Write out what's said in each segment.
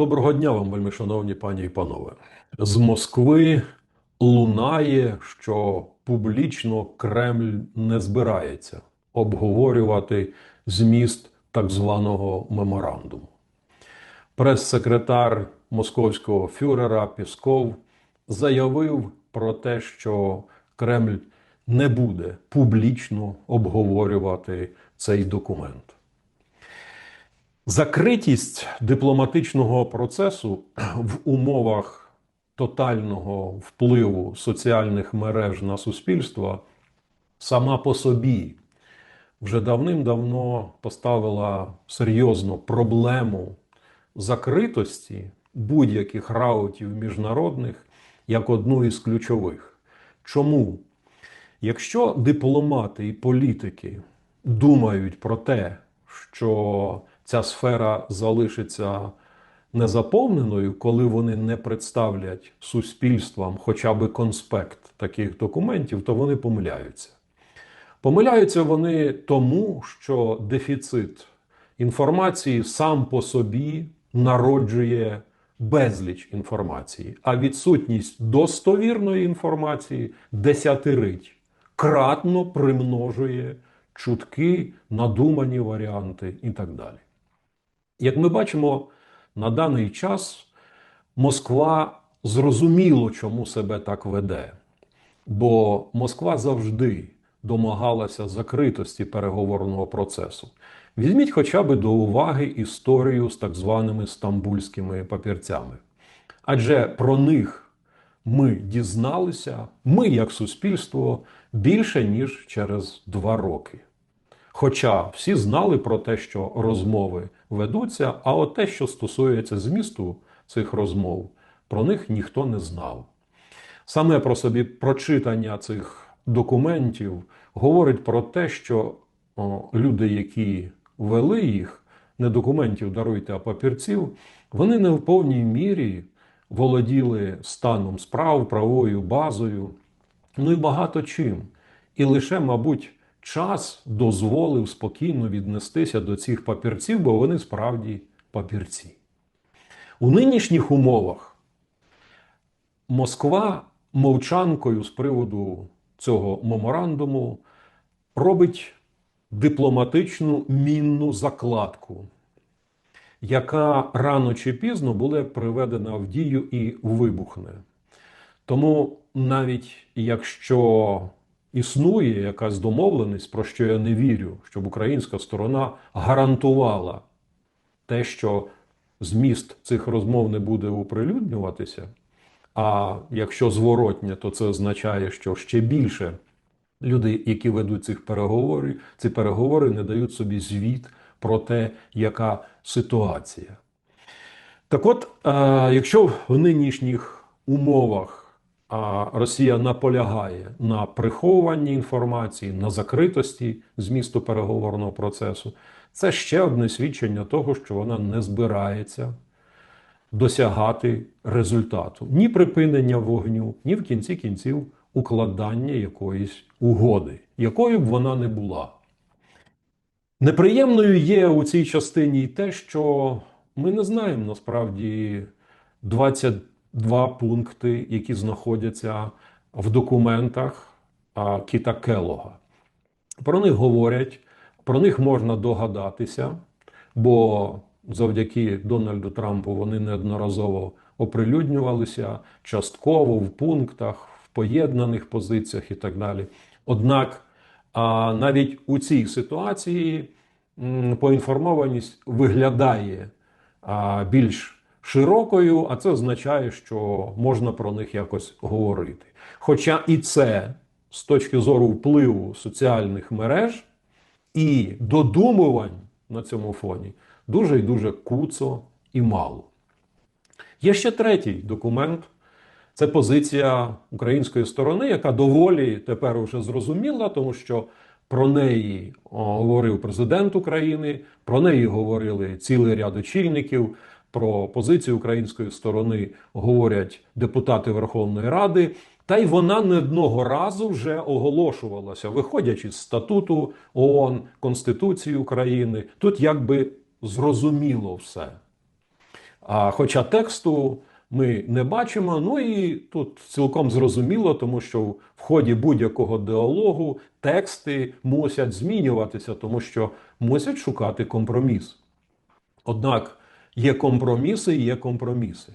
Доброго дня вам, вельми шановні пані і панове. З Москви лунає, що публічно Кремль не збирається обговорювати зміст так званого меморандуму. Прес-секретар московського фюрера Пісков заявив про те, що Кремль не буде публічно обговорювати цей документ. Закритість дипломатичного процесу в умовах тотального впливу соціальних мереж на суспільство сама по собі вже давним-давно поставила серйозну проблему закритості будь-яких раутів міжнародних як одну із ключових. Чому? Якщо дипломати і політики думають про те, що ця сфера залишиться незаповненою, коли вони не представлять суспільствам хоча б конспект таких документів, то вони помиляються. Помиляються вони тому, що дефіцит інформації сам по собі народжує безліч інформації, а відсутність достовірної інформації десятирить, кратно примножує чутки, надумані варіанти і так далі. Як ми бачимо, на даний час Москва зрозуміло, чому себе так веде, бо Москва завжди домагалася закритості переговорного процесу. Візьміть хоча б до уваги історію з так званими стамбульськими папірцями. Адже про них ми дізналися, ми, як суспільство, більше ніж через два роки. Хоча всі знали про те, що розмови ведуться, а от те, що стосується змісту цих розмов, про них ніхто не знав. Саме про собі прочитання цих документів говорить про те, що о, люди, які вели їх, не документів даруйте, а папірців, вони не в повній мірі володіли станом справ, правовою базою, ну і багато чим. І лише, мабуть, час дозволив спокійно віднестися до цих папірців, бо вони справді папірці. У нинішніх умовах Москва мовчанкою з приводу цього меморандуму робить дипломатичну мінну закладку, яка рано чи пізно буде приведена в дію і вибухне. Тому навіть якщо існує якась домовленість, про що я не вірю, щоб українська сторона гарантувала те, що зміст цих розмов не буде оприлюднюватися. А якщо зворотня, то це означає, що ще більше люди, які ведуть цих переговорів, ці переговори не дають собі звіт про те, яка ситуація. Так от, якщо в нинішніх умовах а Росія наполягає на приховуванні інформації, на закритості змісту переговорного процесу. Це ще одне свідчення того, що вона не збирається досягати результату ні припинення вогню, ні в кінці кінців укладання якоїсь угоди, якою б вона не була. Неприємною є у цій частині й те, що ми не знаємо насправді 20 два пункти, які знаходяться в документах Кіта Келога. Про них говорять, про них можна догадатися, бо завдяки Дональду Трампу вони неодноразово оприлюднювалися частково в пунктах, в поєднаних позиціях і так далі. Однак навіть у цій ситуації поінформованість виглядає більш широкою, а це означає, що можна про них якось говорити. Хоча і це з точки зору впливу соціальних мереж і додумувань на цьому фоні дуже і дуже куцо і мало. Є ще третій документ. Це позиція української сторони, яка доволі тепер уже зрозуміла, тому що про неї говорив президент України, про неї говорили цілий ряд очільників про позицію української сторони говорять депутати Верховної Ради. Та й вона не одного разу вже оголошувалася, виходячи з статуту ООН, Конституції України. Тут якби зрозуміло все. А хоча тексту ми не бачимо, ну і тут цілком зрозуміло, тому що в ході будь-якого діалогу тексти мусять змінюватися, тому що мусять шукати компроміс. Однак є компроміси і є компроміси.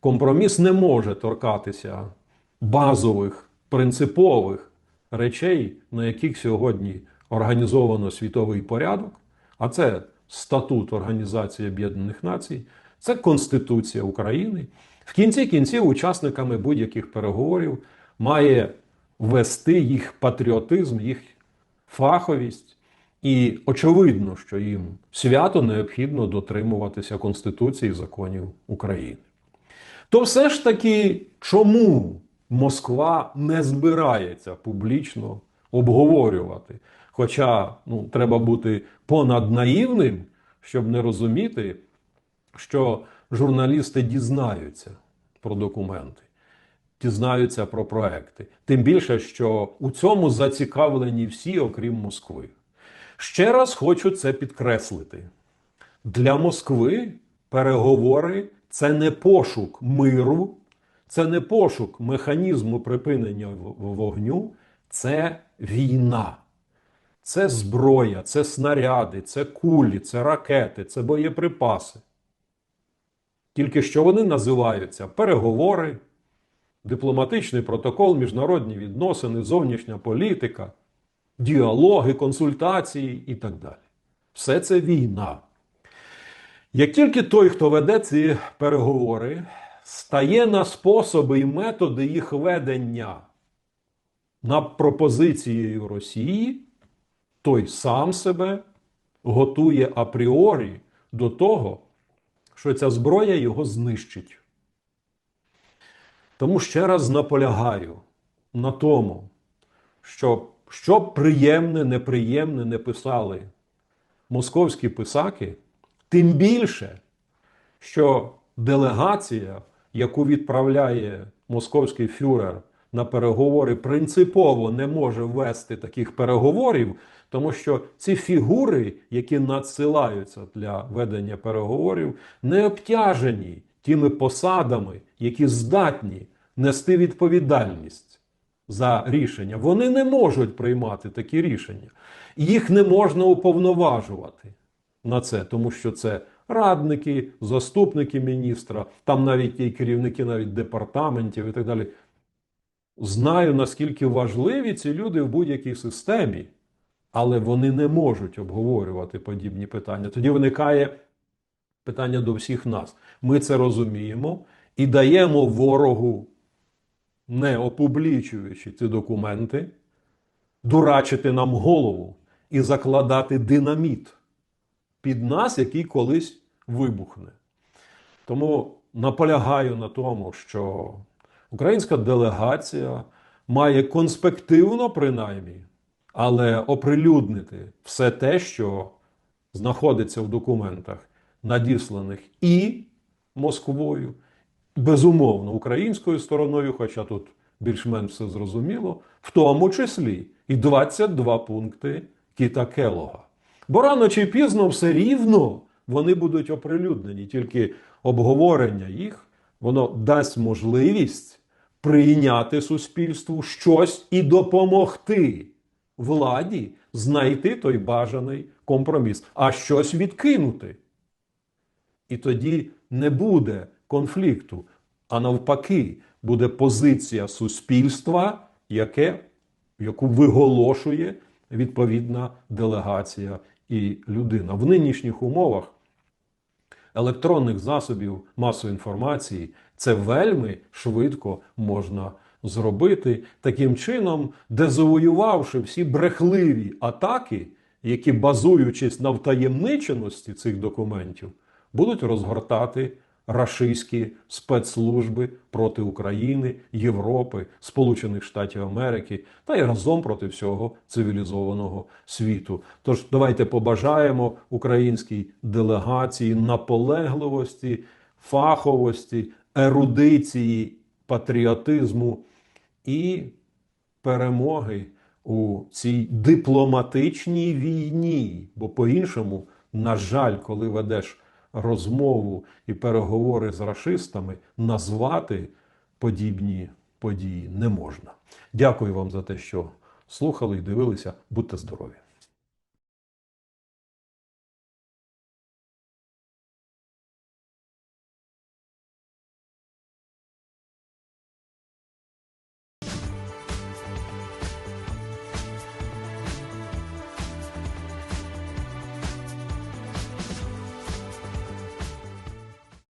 Компроміс не може торкатися базових, принципових речей, на яких сьогодні організовано світовий порядок, а це статут Організації Об'єднаних Націй, це Конституція України. В кінці кінців учасниками будь-яких переговорів має вести їх патріотизм, їх фаховість. І очевидно, що їм свято необхідно дотримуватися Конституції і законів України. То все ж таки, чому Москва не збирається публічно обговорювати? Хоча ну, треба бути понад наївним, щоб не розуміти, що журналісти дізнаються про документи, дізнаються про проекти. Тим більше, що у цьому зацікавлені всі, окрім Москви. Ще раз хочу це підкреслити. Для Москви переговори це не пошук миру, це не пошук механізму припинення вогню, це війна. Це зброя, це снаряди, це кулі, це ракети, це боєприпаси. Тільки що вони називаються переговори, дипломатичний протокол, міжнародні відносини, зовнішня політика, діалоги, консультації і так далі. Все це війна. Як тільки той, хто веде ці переговори, стає на способи і методи їх ведення над пропозицією Росії, той сам себе готує апріорі до того, що ця зброя його знищить. Тому ще раз наполягаю на тому, що що приємне, неприємне не писали московські писаки, тим більше, що делегація, яку відправляє московський фюрер на переговори, принципово не може вести таких переговорів, тому що ці фігури, які надсилаються для ведення переговорів, не обтяжені тими посадами, які здатні нести відповідальність за рішення. Вони не можуть приймати такі рішення. Їх не можна уповноважувати на це, тому що це радники, заступники міністра, там навіть є керівники навіть департаментів і так далі. Знаю, наскільки важливі ці люди в будь-якій системі, але вони не можуть обговорювати подібні питання. Тоді виникає питання до всіх нас. Ми це розуміємо і даємо ворогу, не опублічуючи ці документи, дурачити нам голову і закладати динаміт під нас, який колись вибухне. Тому наполягаю на тому, що українська делегація має конспективно, принаймні, але оприлюднити все те, що знаходиться в документах, надісланих і Москвою, безумовно, українською стороною, хоча тут більш-менш все зрозуміло, в тому числі і 22 пункти Кіта Келога. Бо рано чи пізно все рівно вони будуть оприлюднені, тільки обговорення їх воно дасть можливість прийняти суспільству щось і допомогти владі знайти той бажаний компроміс, а щось відкинути. І тоді не буде конфлікту, а навпаки, буде позиція суспільства, яке, яку виголошує відповідна делегація і людина. В нинішніх умовах електронних засобів масової інформації це вельми швидко можна зробити таким чином, дезавоювавши всі брехливі атаки, які, базуючись на втаємниченості цих документів, будуть розгортати рашистські спецслужби проти України, Європи, Сполучених Штатів Америки та й разом проти всього цивілізованого світу. Тож давайте побажаємо українській делегації наполегливості, фаховості, ерудиції, патріотизму і перемоги у цій дипломатичній війні. Бо по-іншому, на жаль, коли ведеш розмову і переговори з рашистами назвати подібні події не можна. Дякую вам за те, що слухали і дивилися. Будьте здорові!